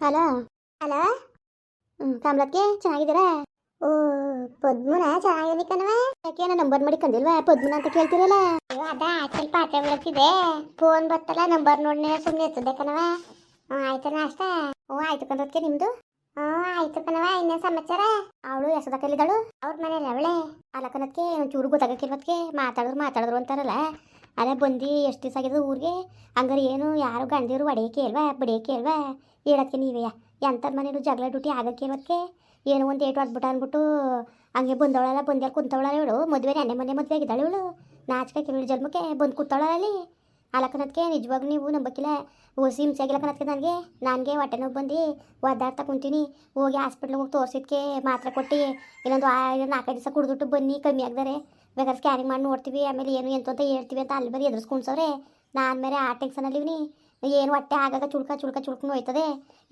Hello? Hello? ಹ್ಞೂ ಕಮಲಕ್ಕೆ ಚೆನ್ನಾಗಿದ್ದೀರಾ? ಓ ಪದ್ಮನ ಚೆನ್ನಾಗಿದೆ ಕಣವ ಯಾಕೆ ನಂಬರ್ ಮಾಡಿ ಕಂದಿಲ್ವಾ ಪದ್ಮನ ಅಂತ ಕೇಳ್ತಿರಲ್ಲ. ಅದ ಆಚಲ್ ಪಾತ್ರೆ ಬೀಳ್ತಿದೆ ಫೋನ್ ಬರ್ತಲ್ಲ ನಂಬರ್ ನೋಡಿ ಸುಮ್ಮನೆ ಎತ್ತದೆ ಕಣವ ಹ್ಞೂ ಆಯ್ತು ನಾಷ್ಟ? ಹ್ಞೂ ಆಯ್ತು ಕಣದಕ್ಕೆ ನಿಮ್ದು? ಹ್ಞೂ ಆಯ್ತು ಕಣವ ಇನ್ನೇನು ಸಮಾಚಾರ? ಅವಳು ಎಸದ ಕಲಿದಳು ಅವ್ರ ಮನೇಲಿ ಅವಳೆ? ಅಲ್ಲ ಕಣಕ್ಕೆ ಒಂಚೂರು ಮತ್ತೆ ಮಾತಾಡಿದ್ರು ಮಾತಾಡಿದ್ರು ಅಂತಾರಲ್ಲ. ಅದೇ ಬಂದು ಎಷ್ಟು ದಿವಸ ಆಗಿದೆ ಊರಿಗೆ? ಹಂಗಾರೆ ಏನು, ಯಾರು ಗಂಡಿರು ಹೊಡೆಯಕ್ಕೆ ಅಲ್ವಾ ಬಡಿಯಕ್ಕೆ ಅಲ್ವಾ ಹೇಳಕ್ಕೆ ನೀವೇ ಎಂಥರ ಮನೇಲಿ ಜಗಳ ಡ್ಯೂಟಿ ಆಗಕ್ಕೆ ಇವಕ್ಕೆ ಏನೋ ಒಂದು ಏಟು ಹೊಡ್ಬಿಟ್ಟು ಅಂದ್ಬಿಟ್ಟು ಹಂಗೆ ಬಂದವಳಲ್ಲ ಬಂದ್ಯಾರ ಕುಂತವಳಲ್ಲ ಇವಳು. ಮದುವೆ ನೆನ್ನೆ ಮೊನ್ನೆ ಮದುವೆ ಆಗಿದ್ದಾಳೆ ಇವಳು. ನಾಚಕಕ್ಕೆ ಇವಳು ಜನ್ಮಕ್ಕೆ ಬಂದು ಕೂತವಳಲ್ಲಿ ಅಲಕನದಕ್ಕೆ ನಿಜವಾಗ್ಲೂ ನೀವು ನಂಬಕ್ಕಿಲ್ಲ ಓ ಹಿಂಸೆ ಆಗಿಲ್ಲ ನನಗೆ. ನನಗೆ ಹೊಟ್ಟೆ ನೋವು ಬಂದು ಒದ್ದಾಡ್ತಾ ಕುಂತೀನಿ. ಹೋಗಿ ಹಾಸ್ಪಿಟ್ಲಿಗೆ ಹೋಗಿ ತೋರಿಸಿದ್ಕೆ ಮಾತ್ರೆ ಕೊಟ್ಟು ಆ- ನಾಲ್ಕೈದು ದಿವಸ ಕುಡಿದ್ಬಿಟ್ಟು ಬನ್ನಿ ಕಮ್ಮಿ ಆಗ್ದಾರೆ. ಬೇಕಾದ್ರೆ ಸ್ಕ್ಯಾನಿಂಗ್ ಮಾಡಿ ನೋಡ್ತೀವಿ, ಆಮೇಲೆ ಏನು ಎಂತ ಅಂತ ಹೇಳ್ತೀವಿ ಅಂತ ಅಲ್ಲಿ ಬರೀ ಎದುರಿಸ್ಕೊಂಡ್ಸವ್ರೆ. ನಾನು ಮೇಲೆ ಆ ಟೆನ್ಷನಲ್ಲಿ ಇವನಿ. ಏನು ಹೊಟ್ಟೆ ಆಗಾಗ ಚುಳ್ಕ ಚುಳ್ಕ ಚುಳ್ಕೊಂಡು ಹೋಯ್ತದೆ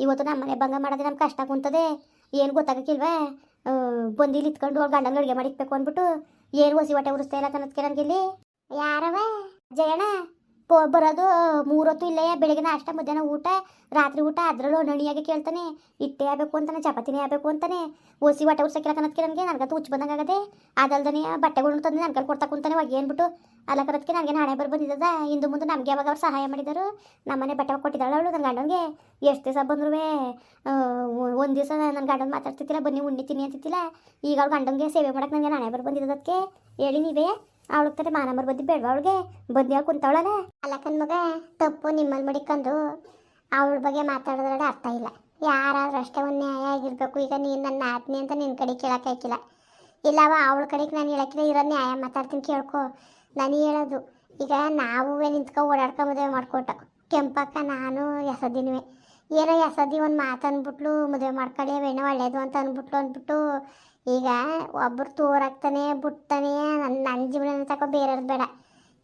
ಇವತ್ತು ನಮ್ಮ ಮನೆ ಭಂಗ ಮಾಡೋದೇ ನಮ್ಗೆ ಕಷ್ಟ ಕುಂತದೆ. ಏನು ಗೊತ್ತಾಗಕ್ಕಿಲ್ವಾ? ಬಂದಿಲ್ಲಿ ಇತ್ಕೊಂಡು ಅವ್ರು ಗಂಡಂಗೆ ಅಡುಗೆ ಮಾಡಿಕ್ಬೇಕು ಅಂದ್ಬಿಟ್ಟು, ಏನು ಹೊಸಿ ಹೊಟ್ಟೆ ಉರಿಸ್ತಾ ಇಲ್ಲ ಕನಸ್ಕೆ ನನಗಿಲ್ಲಿ. ಯಾರವ ಜಯಣ್ಣ? ಪೋ, ಬರೋದು, ಮೂರೊತ್ತು ಇಲ್ಲೇ ಬೆಳಗ್ಗೆ ನಾಷ್ಟ ಮಧ್ಯಾಹ್ನ ಊಟ, ರಾತ್ರಿ ಊಟ, ಅದರಲ್ಲೂ ನಣಿಯಾಗೆ ಕೇಳ್ತಾನೆ ಇಟ್ಟೆ ಆಗಬೇಕು ಅಂತಾನೆ, ಚಪಾತಿನೇ ಆಗಬೇಕು ಅಂತಾನೆ, ಓಸಿ ಬಟ್ಟೆ ಉಡ್ಸಕ್ಕೆ ಕನತ್ಕೆ ನನಗೆ ನನಗಂತೂ ಹುಚ್ಚು ಬಂದಂಗೆ ಆಗದೆ, ಅದಲ್ದನೆ ಬಟ್ಟೆಗಳ್ನು ತಂದು ನನಗೆ ಕೊಡ್ತಾ ಕುಂತಾನೆ ಒಗೆ ಏನ್ಬಿಟ್ಟು ಅಲ್ಲ ನನಗೆ ನಾಳೆ ಬರ್ ಬಂದಿದ್ದದ, ಇಂದು ಮುಂದೆ ನಮಗೆ ಯಾವಾಗ ಅವ್ರು ಸಹಾಯ ಮಾಡಿದರು ನಮ್ಮನೆ ಬಟ್ಟೆ ಕೊಟ್ಟಿದ್ದಾಳೆ ಅವಳು ನನ್ನ ಗಂಡನಿಗೆ, ಎಷ್ಟು ದಿವಸ ಬಂದ್ರು ಒಂದು ದಿವಸ ನನ್ನ ಗಂಡನ ಮಾತಾಡ್ತಿದ್ದಿಲ್ಲ, ಬನ್ನಿ ಉಣ್ಣಿತೀನಿ ಅಂತಿದ್ದಿಲ್ಲ, ಈಗ ಅವ್ಳು ಗಂಡನಿಗೆ ಸೇವೆ ಮಾಡೋಕೆ ನನಗೆ ನಾಳೆ ಬರ್ ಬಂದಿದ್ದದಕ್ಕೆ ಹೇಳಿ ನೀವೇ ಅವಳು ತಾರೆ ಮಾನಮ್ಮರ್ ಬದ್ದಿ ಬೇಡವಾ ಅವಳಿಗೆ? ಬದ್ದಿ ಅವ್ಳು ಕುಂತವಳಲ್ಲ ಅಲ್ಲಕ್ಕನ್ ಮಗ, ತಪ್ಪು ನಿಮ್ಮಲ್ಲಿ ಮಡಿಕೊಂಡು ಅವಳ ಬಗ್ಗೆ ಮಾತಾಡೋದ್ರಡೆ ಅರ್ಥ ಇಲ್ಲ. ಯಾರಾದ್ರೂ ಅಷ್ಟೇ ಒಂದು ನ್ಯಾಯ ಆಗಿರಬೇಕು. ಈಗ ನೀನು ನನ್ನ ಆತ್ಮಿ ಅಂತ ನಿನ್ನ ಕಡೆ ಕೇಳೋಕ್ಕಾಯ್ಕಿಲ್ಲ ಇಲ್ಲವ, ಅವಳ ಕಡೆಗೆ ನಾನು ಹೇಳಕ್ಕಿಲ್ಲ ಇರೋ ನ್ಯಾಯ ಮಾತಾಡ್ತೀನಿ ಕೇಳ್ಕೊ. ನಾನು ಹೇಳೋದು, ಈಗ ನಾವು ನಿಂತ್ಕೊ ಓಡಾಡ್ಕೊ ಮದುವೆ ಮಾಡ್ಕೊಟ್ಟು. ಕೆಂಪಕ್ಕ, ನಾನು ಎಸದಿನುವೆ ಏನೋ ಎಸದಿ ಒಂದು ಮಾತು ಅಂದ್ಬಿಟ್ಲು ಮದುವೆ ಮಾಡ್ಕೊಳ್ಳಿ ಅವೇನೋ ಒಳ್ಳೇದು ಅಂತ ಅಂದ್ಬಿಟ್ಲು ಅಂದ್ಬಿಟ್ಟು ಈಗ ಒಬ್ಬರು ತೋರಾಕ್ತಾನೆ ಬಿಡ್ತಾನೆ ನನ್ನ ನನ್ನ ಜೀವನ ತಗೋ ಬೇರೆಯವ್ರು ಬೇಡ.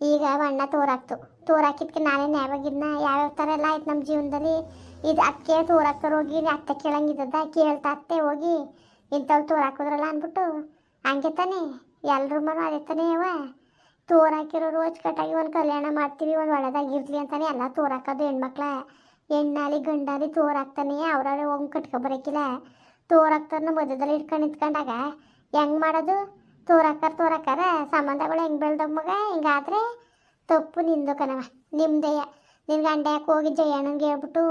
ಈಗ ಅಣ್ಣ ತೋರಾಕ್ತು. ತೋರಾಕಿದ್ಕೆ ನಾನೇ ಯಾವಾಗಿದ್ನ ಯಾವ್ಯಾವ ಥರ ಎಲ್ಲ ಆಯ್ತು ನಮ್ಮ ಜೀವನದಲ್ಲಿ. ಇದು ಅಕ್ಕೆ ತೋರಾಕ್ತಾರೆ ಹೋಗಿ, ಅತ್ತೆ ಕೇಳಂಗಿದ್ದದ ಕೇಳ್ತಾ ಅತ್ತೆ ಹೋಗಿ ಇಂಥವ್ರು ತೋರಾಕಿದ್ರಲ್ಲ ಅಂದ್ಬಿಟ್ಟು, ಹಂಗೆ ತಾನೆ ಎಲ್ಲರೂ ಮನ ಅದೇ ತಾನೇ ಅವ. ರೋಜ್ ಕಟ್ಟಾಗಿ ಒಂದು ಕಲ್ಯಾಣ ಮಾಡ್ತೀವಿ, ಒಂದು ಒಳ್ಳೆದಾಗಿರ್ಲಿ ಅಂತಾನೆ ಎಲ್ಲ ತೋರಾಕೋದು ಹೆಣ್ಮಕ್ಳ. ಹೆಣ್ಣಾಲಿ ಗಂಡಾಲಿ ತೋರಾಕ್ತಾನೆ, ಅವ್ರವ್ರೆ ಹೋಗಿ ಕಟ್ಕೊಬರಕ್ಕಿಲ್ಲ ತೋರಾಕ್ತಾರನ್ನ ಮಧ್ಯದಲ್ಲಿ ಇಟ್ಕೊಂಡು ನಿಂತ್ಕೊಂಡಾಗ. ಹೆಂಗೆ ಮಾಡೋದು? ತೋರಾಕರ್ ತೋರಾಕರ ಸಂಬಂಧಗಳು ಹೆಂಗೆ ಬೆಳ್ದವ್ ಮಗ? ಹಿಂಗಾದ್ರೆ ತಪ್ಪು ನಿಂದು ಕಣವ ನಿಮ್ದೆಯ ನಿನ್ನ ಗಂಡ ಯಾಕೆ ಹೋಗಿ ಜಯಣ್ಣಂಗೆ ಹೇಳ್ಬಿಟ್ಟು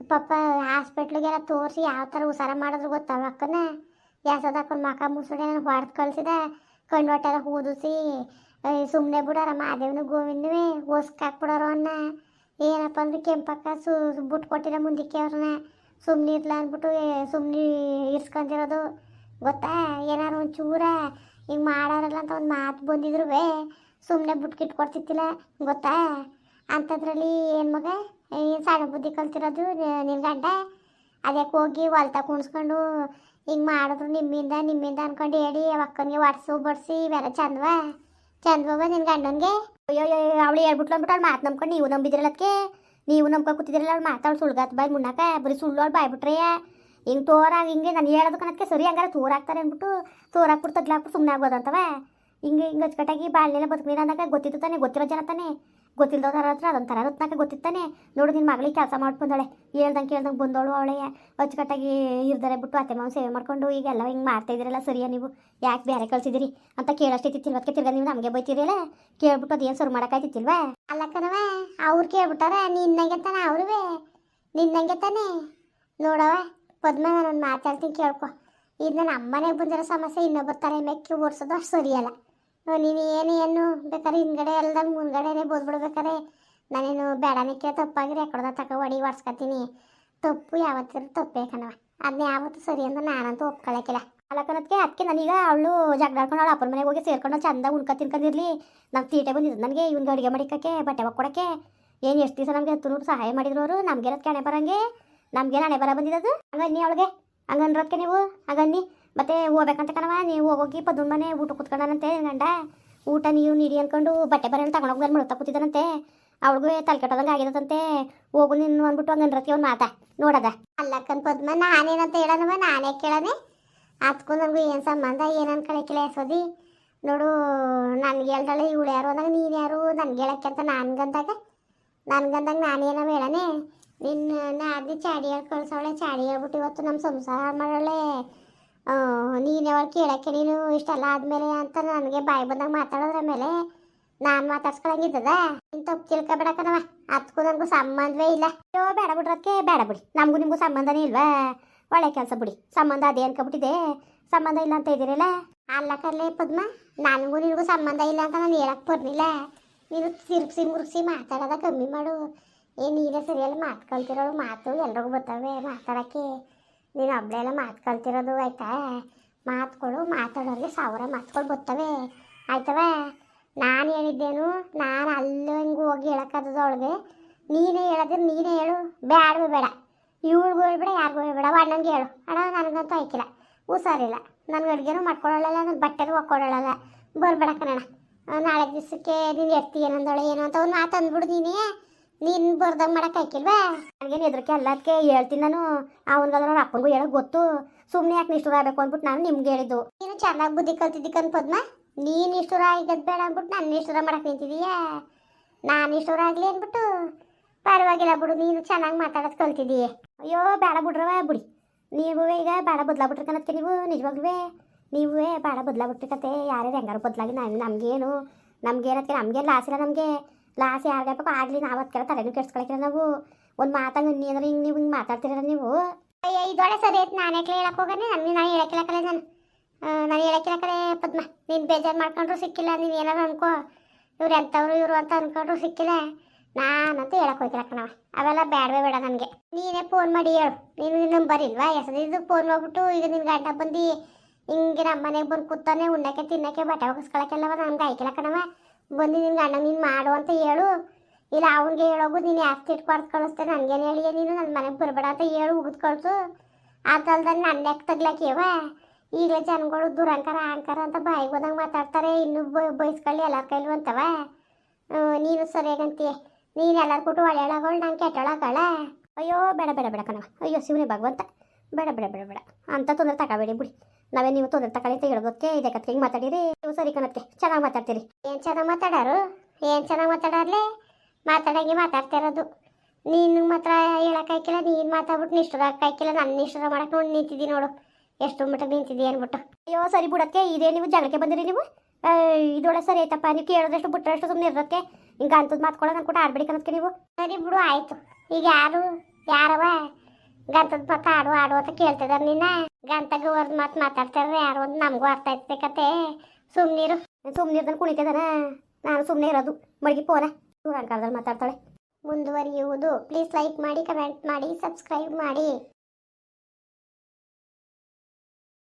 ಪಾಪ ಹಾಸ್ಪಿಟ್ಲಿಗೆಲ್ಲ ತೋರಿಸಿ ಯಾವ ಥರ ಹುಷಾರ ಮಾಡಿದ್ರು ಗೊತ್ತಾವ ಅಕ್ಕನ? ಯಾಸದ ಹಾಕೊಂಡು ಮಕ ಮುಸುಡೆ ನಾನು ಹೊಡೆದು ಕಳ್ಸಿದ. ಕಣ್ಣು ಹೊಟ್ಟೆಲ್ಲ ಕೂದಿಸಿ ಸುಮ್ಮನೆ ಬಿಡೋರ ಮಾದೇವನು ಗೋವಿಂದವೇ ಹೊಸ್ಕಾಕ್ಬಿಡೋರು ಅನ್ನ. ಏನಪ್ಪ ಅಂದ್ರೆ ಕೆಂಪಕ್ಕ ಸು ಬಿಟ್ಟು ಕೊಟ್ಟಿಲ್ಲ ಮುಂದಕ್ಕೆ ಅವ್ರನ್ನ. ಸುಮ್ಮನೆ ಇರ್ಲ ಅಂದ್ಬಿಟ್ಟು ಸುಮ್ಮನೆ ಇರ್ಸ್ಕೊಂತಿರೋದು ಗೊತ್ತಾ? ಏನಾರು ಒಂಚೂರ ಹಿಂಗೆ ಮಾಡೋರಲ್ಲ ಅಂತ ಒಂದು ಮಾತು ಬಂದಿದ್ರು ಸುಮ್ಮನೆ ಬಿಟ್ಕಿಟ್ಟು ಕೊಡ್ತಿತ್ತಿಲ್ಲ ಗೊತ್ತಾ? ಅಂಥದ್ರಲ್ಲಿ ಏನು ಮಗ? ಏನು ಸಣ್ಣ ಬುದ್ಧಿ ಕಲ್ತಿರೋದು ನಿನ್ನ ಗಂಡ? ಅದಕ್ಕೆ ಹೋಗಿ ಹೊಲ್ತ ಕುಣಿಸ್ಕೊಂಡು ಹಿಂಗೆ ಮಾಡಿದ್ರು ನಿಮ್ಮಿಂದ ನಿಮ್ಮಿಂದ ಅನ್ಕೊಂಡು ಹೇಳಿ ಅಕ್ಕನಿಗೆ ಒಡ್ಸು, ಬಡಿಸಿ, ಇವೆಲ್ಲ ಚಂದವ. ಚಂದವ ನಿನ್ನ ಗಂಡನಿಗೆ? ಅಯ್ಯೋ ಅವಳು ಹೇಳ್ಬಿಟ್ಲು ಅಂದ್ಬಿಟ್ಟು ಅವ್ಳು ಮಾತು ನಂಬ್ಕೊಂಡು ನೀವು ನಂಬಿದ್ರಲ್ಲಕ್ಕೆ ನೀವು ನಮ್ಗೆ ಕೂತಿದ್ರಲ್ಲ ಅವ್ಳು ಮಾತಾಳು ಸುಳ್ಗಾತ್ ಬಾಯ್ ಮುನ್ನಾಕ ಬರೀ ಸುಳ್ಳು ಅವ್ಳು ಬಾಯ್ ಬಿಟ್ರೆ ಹಿಂಗೆ ತೋರಾಗ ಹಿಂಗೆ ನಾನು ಹೇಳೋದು ಕಣಕ್ಕೆ ಸರಿ ಹಂಗಾರೆ ತೋರಾಕ್ತಾರೆ ಅಂದ್ಬಿಟ್ಟು ತೋರಾಕ್ಬಿಟ್ಟು ತಗ್ಲಾಕ್ಬಿಟ್ಟು ಸುಮ್ಮನೆ ಆಗ್ಬೋದಂತವ ಹಿಂಗೆ ಹಿಂಗೆ ಅಚ್ಚುಕಟ್ಟಾಗಿ ಬಾಳ್ನೆಲ್ಲ ಬದುಕಿರ ಅಂದಾಗ ಗೊತ್ತಿತ್ತು ತಾನೆ, ಗೊತ್ತಿರೋ ಜನ ತಾನೆ. ಗೊತ್ತಿಲ್ದವ್ರ ಹತ್ರ ಅದೊಂಥರ ರತ್ನಾಕ ಗೊತ್ತಿತ್ತಾನೆ ನೋಡು ನಿನ್ನ ಮಗಳಿಗೆ ಕೆಲಸ ಮಾಡ್ಕೊಂಡಳೆ ಹೇಳ್ದಂಗೆ ಕೇಳ್ದಂಗೆ ಬಂದೋಳು ಅವಳೆ. ಅಚ್ಚುಕಟ್ಟಾಗಿ ಇರ್ದಾರೆ ಬಿಟ್ಟು ಅತ್ತೆ ಮಾವ ಸೇವೆ ಮಾಡ್ಕೊಂಡು ಈಗೆಲ್ಲ ಹಿಂಗೆ ಮಾಡ್ತಾ ಇದ್ದೀರಲ್ಲ, ಸರಿಯಾ ನೀವು? ಯಾಕೆ ಬೇರೆ ಕಳ್ಸಿದಿರಿ ಅಂತ ಕೇಳೋಷ್ಟೇ ಅದಕ್ಕೆ ತಿರ್ಗ ನೀವು ನಮಗೆ ಬೈತೀರಲ್ಲ ಕೇಳ್ಬಿಟ್ಟು ಅದೇನು ಸರ್ವ್ ಮಾಡೋಕ್ಕಾಯ್ತಿತ್ತಿಲ್ವಾ ಅಲ್ಲ ಕಣವ ಅವ್ರು ಕೇಳ್ಬಿಟ್ಟಾರ ನಿನ್ನಂಗೆ ತಾನೆ ಅವ್ರುವೇ? ನಿನ್ನಂಗೆ ತಾನೆ? ನೋಡವ ಪದ್ಮ ನಾನು ಮಾತಾಡ್ತೀನಿ ಕೇಳ್ಕೊ. ಇದು ನನ್ನ ಅಮ್ಮನೆಗೆ ಬಂದಿರೋ ಸಮಸ್ಯೆ ಇನ್ನೊಬ್ಬರ ತಲೆ ಮೆಕ್ಕಿ ಓಡಿಸೋದು ಅಷ್ಟು ಸರಿಯಲ್ಲ ನೀನು ಏನು ಏನು ಬೇಕಾದ್ರೆ ಹಿಂದ್ಗಡೆ ಎಲ್ದಾಗ ಮುಂದ್ಗಡೆನೆ ಬೋದ್ಬಿಡ್ಬೇಕಾರೆ ನಾನೇನು ಬೇಡನಕ್ಕೆ ತಪ್ಪಾಗಿರಿ ಯಾಕಡ್ದ ತಕ ಒಡಿ ಒಡ್ಸ್ಕೊತೀನಿ. ತಪ್ಪು ಯಾವತ್ತಿರ ತಪ್ಪೇ ಕಣವ ಅದನ್ನ ಯಾವತ್ತು ಸರಿ ಅಂತ ನಾನಂತೂ ಒಪ್ಕೊಳಕಿಲ್ಲ ಅಲ್ಲಕನಕ್ಕೆ ಅದಕ್ಕೆ ನಾನೀಗ ಅವಳು ಜಗ್ದಾಡ್ಕೊಂಡು ಅವಳು ಅಪ್ಪನ ಮನೆಗೆ ಹೋಗಿ ಸೇರ್ಕೊಂಡು ಚಂದ ಉಣ್ಕ ತಿನ್ಕೊಂಡಿರ್ಲಿ ನಂಗೆ ತೀಟೆ ಬಂದಿದ್ದು ನನಗೆ ಇವ್ನಿಗೆ ಅಡುಗೆ ಮಡಿಕಕ್ಕೆ, ಬಟ್ಟೆ ಒಕ್ಕೊಡಕ್ಕೆ. ಏನು ಎಷ್ಟು ದಿವಸ ನಮಗೆ ಹತ್ತು ಸಹಾಯ ಮಾಡಿದ್ರು ಅವರು. ನಮ್ಗೆ ಹಣೆ ಬರಂಗೆ. ನಮ್ಗೆ ಹಣೆ ಬರ ಬಂದಿದ್ದು. ಹಂಗನ್ನಿ ಅವಳಿಗೆ. ಹಂಗನ್ರದಕ್ಕೆ ನೀವು. ಹಂಗನ್ನಿ. ಮತ್ತೆ ಹೋಗ್ಬೇಕಂತ ಕಣವ ನೀವು ಹೋಗಿ ಪದ್ಮ ಮನೆ ಊಟ ಕುತ್ಕೊಂಡನಂತೆ ಗಂಡ? ಊಟ ನೀವು ನೀಡಿ ಅನ್ಕೊಂಡು ಬಟ್ಟೆ ಬರೆಲ್ಲ ತಗೊಂಡೋಗಿ ಮುಳುಗ್ತಾ ಕೂತಿದ್ದಾನಂತೆ ಅವಳಿಗೂ ತಲೆ ಕೆಟ್ಟದಂಗೆ ಆಗಿದಂತೆ ಹೋಗು ನಿನ್ನ ಅಂದ್ಬಿಟ್ಟು ಹಂಗನ್ರದಕ್ಕೆ ಒಂದು ಮಾತಾ. ನೋಡದ. ಅಲ್ಲಕ್ಕನ್ ಪದ್ಮ ನಾನೇನಂತ ಹೇಳನವ ನಾನೇ ಕೇಳನೆ. ಅದಕ್ಕೂ ನನಗೂ ಏನು ಸಂಬಂಧ? ಏನು ಅನ್ಕೊಳಕಿಲ್ಲ ಯಸೋದಿ ನೋಡು, ನನ್ಗೆ ಹೇಳ್ದಳೆ ಇವಳು ಯಾರು ಅಂದಾಗ ನೀನು ಯಾರು? ನನ್ಗೆ ಹೇಳಕ್ಕೆ ಅಂತ ನನ್ಗಂದಾಗ? ನನ್ಗಂದಾಗ ನಾನೇನೋ ಹೇಳನೆ? ನಿನ್ನ ನಾದಿ ಚಾಡಿ ಹೇಳಿ ಕಳ್ಸವಳೆ, ಚಾಡಿ ಹೇಳ್ಬಿಟ್ಟು ಇವತ್ತು ನಮ್ಮ ಸಂಸಾರ ಮಾಡಳೆ ನೀನು ಯಾವಾಗ ಕೇಳಕ್ಕೆ ನೀನು ಇಷ್ಟೆಲ್ಲ ಆದಮೇಲೆ ಅಂತ ನನಗೆ ಬಾಯಿ ಬಂದಾಗ ಮಾತಾಡೋದ್ರ ಮೇಲೆ ನಾನು ಮಾತಾಡ್ಸ್ಕೊಳಂಗಿದ್ದದ? ನೀನು ತಪ್ಪು ತಿಳ್ಕೊಬೇಡಕ್ಕನವ ಅದಕ್ಕೂ ನನಗೂ ಸಂಬಂಧವೇ ಇಲ್ಲ. ಅಯ್ಯೋ, ಬೇಡ ಬಿಡ್ರಕ್ಕೆ ಬೇಡ ಬಿಡಿ. ನಮಗೂ ನಿಮಗೂ ಸಂಬಂಧನೇ ಇಲ್ವಾ? ಒಳ್ಳೆ ಕೆಲಸ ಬಿಡಿ. ಸಂಬಂಧ ಅದೇ ಅನ್ಕೊಬಿಟ್ಟಿದೆ ಸಂಬಂಧ ಇಲ್ಲ ಅಂತ ಇದ್ದೀರಲ್ಲ? ಅಲ್ಲ ಕರ್ಲೆ ಪದ್ಮ, ನನಗೂ ನಿನಗೂ ಸಂಬಂಧ ಇಲ್ಲ ಅಂತ ನಾನು ಹೇಳಕ್ ಬರ್ಲಿಲ್ಲ. ನೀನು ತಿರುಗಿಸಿ ಮುರುಗಿಸಿ ಮಾತಾಡೋದ ಕಮ್ಮಿ ಮಾಡು. ಏ, ನೀನೇ ಸರಿಯಲ್ಲಿ ಮಾತು ಮಾತು ಎಲ್ರಿಗೂ ಬರ್ತವೆ ಮಾತಾಡೋಕ್ಕೆ. ನೀನು ಒಬ್ಬಳೆ ಎಲ್ಲ ಮಾತು ಕಲ್ತಿರೋದು ಆಯ್ತಾ? ಮಾತುಗಳು ಮಾತಾಡೋರಿಗೆ ಸಾವಿರ ಮಾತುಗಳು ಬರ್ತವೆ ಆಯ್ತವ? ನಾನು ಹೇಳಿದ್ದೇನು, ನಾನು ಅಲ್ಲಿ ಹಿಂಗೆ ಹೋಗಿ ಹೇಳೋಕ್ಕಾದದ ಅವಳಿಗೆ. ನೀನೇ ಹೇಳೋದ್ರೆ ನೀನೇ ಹೇಳು. ಬೇಡವೇ ಬೇಡ. ಇವಳಿಗೂ ಹೇಳ್ಬೇಡ ಯಾರಿಗೂ ಹೇಳ್ಬೇಡ ಅಣ್ಣಂಗೆ ಹೇಳು. ಅಣ್ಣ, ನನಗಂತೂ ಆಯ್ಕಿಲ್ಲ. ಹುಷಾರಿಲ್ಲ. ನನಗೆ ಅಡುಗೆನೂ ಮಾಡ್ಕೊಳ್ಳಲ್ಲ ನನ್ನ ಬಟ್ಟೆನೂ ಹಾಕ್ಕೊಡಲ್ಲ ಬರ್ಬೇಡ ಕಣಣ್ಣ. ನಾಳೆ ದಿವಸಕ್ಕೆ ನೀನು ಎತ್ತಿ ಏನಂದಳೆ, ಏನು ಅಂತ ಒಂದು ಮಾತು ಅಂದ್ಬಿಡು ನೀನೇ. ನೀನು ಬರ್ದಂಗೆ ಮಾಡಕ್ಕೆ ಆಯ್ಕಿಲ್ವಾ? ನನಗೇನು ಹೆದರಿಕೆ ಎಲ್ಲದಕ್ಕೆ ಹೇಳ್ತೀನಿ ನಾನು. ಅವನಿಗಾದ್ರೆ ಅವ್ರ ಅಪ್ಪನಿಗೂ ಹೇಳೋ ಗೊತ್ತು. ಸುಮ್ಮನೆ ಯಾಕೆ ನಿಷ್ಠುರ ಆಗಬೇಕು ಅಂದ್ಬಿಟ್ಟು ನಾನು ನಿಮ್ಗೆ ಹೇಳಿದ್ದು. ನೀನು ಚೆನ್ನಾಗಿ ಬುದ್ಧಿ ಕಲ್ತಿದ್ದಕ್ಕಂತ ಪದ್ಮ. ನೀನು ಇಷ್ಟುರ ಆಗದ್ ಬೇಡ ಅಂದ್ಬಿಟ್ಟು ನಾನು ಇಷ್ಟುರ ಮಾಡಕ್ಕೆ ನಿಂತಿದೀಯಾ? ನಾನು ಇಷ್ಟುರ ಆಗಲಿ ಅಂದ್ಬಿಟ್ಟು. ಪರವಾಗಿಲ್ಲ ಬಿಡು, ನೀನು ಚೆನ್ನಾಗಿ ಮಾತಾಡೋದು ಕಲ್ತಿದ್ದೀಯ ಅಯ್ಯೋ, ಬೇಡ ಬಿಡ್ರವ ಬಿಡಿ. ನೀವು ಈಗ ಬೇಡ ಬದಲಾಗ್ಬಿಟ್ರೆ ನೀವು ನಿಜವಾಗ್ಲೂ ನೀವು ಬೇಡ ಬದಲಾಗ್ಬಿಟ್ಟಿಕತ್ತೆ ಯಾರ್ಯಾರು ಹೆಂಗಾರು ಬದಲಾಗಿ ನಾನು ನಮಗೇನು ನಮ್ಗೇನತ್ತೆ ನಮಗೇನು ಲಾಸ್ ಇಲ್ಲ ನಮಗೆ. ಲಾಸ್ ಯಾರಿಗಬೇಕು ಆಗಲಿ ನಾವು ಅದಕ್ಕೆಲ್ಲ ತಲೆನೂ ಕೆಡ್ಸ್ಕೊಳಕಿಲ್ಲ ನಾವು. ಒಂದು ಮಾತಂಗೆ ನೀ ಅಂದ್ರೆ ಹಿಂಗೆ ನೀವು ಹಿಂಗೆ ಮಾತಾಡ್ತೀರ ನೀವು. ಅಯ್ಯ ಇದೊಳೆ ಸರಿ ಆಯ್ತು. ನಾನು ಯಾಕೆ ಹೇಳಕ್ಕೆ ಹೋಗನೆ ನಾನು ನಾನು ಹೇಳಕ್ಕಿಲ್ಲ ಕಲೆ ನಾನು. ನಾನು ಹೇಳಕ್ಕಿಲ್ಲ ಕಲೆ ಪದ್ಮ. ನೀನು ಬೇಜಾರು ಮಾಡ್ಕೊಂಡ್ರು ಸಿಕ್ಕಿಲ್ಲ, ನೀನು ಏನಾರು ಅನ್ಕೋ. ಇವ್ರು ಎಂಥವ್ರು, ಇವರು ಅಂತ ಅನ್ಕೊಂಡ್ರು ಸಿಕ್ಕಿಲ್ಲ. ನಾನಂತೂ ಹೇಳಕ್ ಹೋಗಿಲ್ಲ ಕಣವ ಅವೆಲ್ಲ ಬೇಡವೇ ಬೇಡ ನನಗೆ. ನೀನೇ ಫೋನ್ ಮಾಡಿ ಹೇಳು. ನೀನು ನಂಬರ್ ಇಲ್ವಾ? ಇದು ಫೋನ್ ಮಾಡ್ಬಿಟ್ಟು ಈಗ ನಿನ್ನ ಗಂಡ ಬಂದು ಹಿಂಗೆ ನಮ್ಮ ಮನೆಗೆ ಬಂದು ಕೂತಾನೆ ಉಣ್ಣಕ್ಕೆ ತಿನ್ನಕ್ಕೆ ಬಟ್ಟೆ ಒಗಿಸ್ಕೊಳಕ್ಕೆಲ್ಲವ ನನ್ಗೆ ಆಯ್ಕಿಲ್ಲ ಕಣವ ಬಂದು ನಿನ್ನ ಗಂಡ ನೀನು ಮಾಡು ಅಂತ ಹೇಳು. ಇಲ್ಲ ಅವನಿಗೆ ಹೇಳೋಗು, ನೀನು ಯಾಕೆ ಇಟ್ಕೊಂಡು ಕಳಿಸ್ತೆ ನನಗೇನು ಹೇಳಿಯ ನೀನು? ನನ್ನ ಮನೆಗೆ ಬರಬೇಡ ಅಂತ ಹೇಳು ಉಗಿದು ಕಳಿಸು. ಅದಲ್ದ ನನ್ನ ಯಾಕೆ ತಗ್ಲಕ್ಕಿವ ಈಗಲೇ ಜನಗಳು ದುರಂಕಾರ ಆಂಕಾರ ಅಂತ ಬಾಯಿಗೆ ಹೋದಂಗೆ ಮಾತಾಡ್ತಾರೆ. ಇನ್ನೂ ಬಯಸ್ಕೊಳ್ಳಿ ಎಲ್ಲರ ಕೈಲೂ ಅಂತವ. ನೀನು ಸರಿಯಾಗಂತೀಯ ನೀನು ಎಲ್ಲರ ಕೊಟ್ಟು ಒಳ್ಳೆಯಳಗಳು ನಂಗೆ ಕೆಟ್ಟೊಳಗಳ ಅಯ್ಯೋ, ಬೇಡ ಬೇಡ ಬೇಡ ಕಣವ ಅಯ್ಯೋ, ಶಿವನೇ ಭಗವಂತ. ಬೇಡ ಬೇಡ ಬೇಡ ಬೇಡ. ಅಂತ ತೊಂದರೆ ತಗೋಬೇಡಿ ಬಿಡಿ. ನಾವೇ ನೀವು ತೊಂದರೆ ತಗೊಳ್ಳಿ ಅಂತ ಹೇಳ್ಬೋದಕ್ಕೆ ಇದೇ ಕತ್ತೆ ಹಿಂಗೆ ಮಾತಾಡಿರಿ. ನೀವು ಸರಿ ಕಣಕ್ಕೆ ಚೆನ್ನಾಗಿ ಮಾತಾಡ್ತೀರಿ. ಏನು ಚೆನ್ನಾಗಿ ಮಾತಾಡಾರು? ಏನು ಚೆನ್ನಾಗಿ ಮಾತಾಡಾರ್ಲೆ? ಮಾತಾಡಂಗೆ ಮಾತಾಡ್ತಾ ಇರೋದು. ನೀನು ಮಾತ್ರ ಹೇಳೋಕ್ಕಾಯ್ಕಿಲ್ಲ ನೀನು ಮಾತಾಡ್ಬಿಟ್ಟು ನಿಷ್ಠರಾಕಾಯ್ಕಿಲ್ಲ ನನ್ನ ನಿಷ್ಠರ ಮಾಡೋಕೆ ನೋಡಿ ನಿಂತಿದ್ದೀನಿ ನೋಡು. ಎಷ್ಟು ಮಟ್ಟ ನಿಂತಿದ್ದೀ ಅಂದ್ಬಿಟ್ಟು ಅಯ್ಯೋ, ಸರಿ ಬಿಡೋಕ್ಕೆ ಇದೇ ನೀವು ಜಗಳಕ್ಕೆ ಬಂದಿರಿ ನೀವು. ಇದೊಳ ಸರಿ ಆಯ್ತಪ್ಪ. ನೀವು ಕೇಳೋದಷ್ಟು, ಬಿಟ್ಟರಷ್ಟು ಸುಮ್ಮನೆ ಇರೋದಕ್ಕೆ ಹಿಂಗೆ ಅಂತದ್ ಮಾತ್ಕೊಳ್ಳೋದು ಕೂಡ ಆಡ್ಬೇಡಿ ಕನಸ್ಕೆ ನೀವು. ಸರಿ ಬಿಡು, ಆಯ್ತು. ಈಗ ಯಾರು, ಯಾರವ? ಗಂತದ ಮಾತು ಆಡು ಆಡು ಅಂತ ಕೇಳ್ತಿದಾರ ನಿನ್ನ. ಗಂತಗ ಹೊರ್ದು ಮಾತು ಮಾತಾಡ್ತಾರ ಯಾರು ಅಂತ ನಮಗೂ ಅರ್ಥ ಆಯ್ತದೆ ಕತೆ ಸುಮ್ಮನಿರು ಸುಮ್ಮನಿರ್ದನ್ ಕುಣಿತಿದಾನ. ನಾನು ಸುಮ್ಮನೆ ಇರೋದು. ಮಡಗಿ ಪೋನ. ದೂರ ಕಾಲದಲ್ಲಿ ಮಾತಾಡ್ತಾಳೆ. ಮುಂದುವರಿಯುವುದು. ಪ್ಲೀಸ್ ಲೈಕ್ ಮಾಡಿ ಕಮೆಂಟ್ ಮಾಡಿ ಸಬ್ಸ್ಕ್ರೈಬ್ ಮಾಡಿ.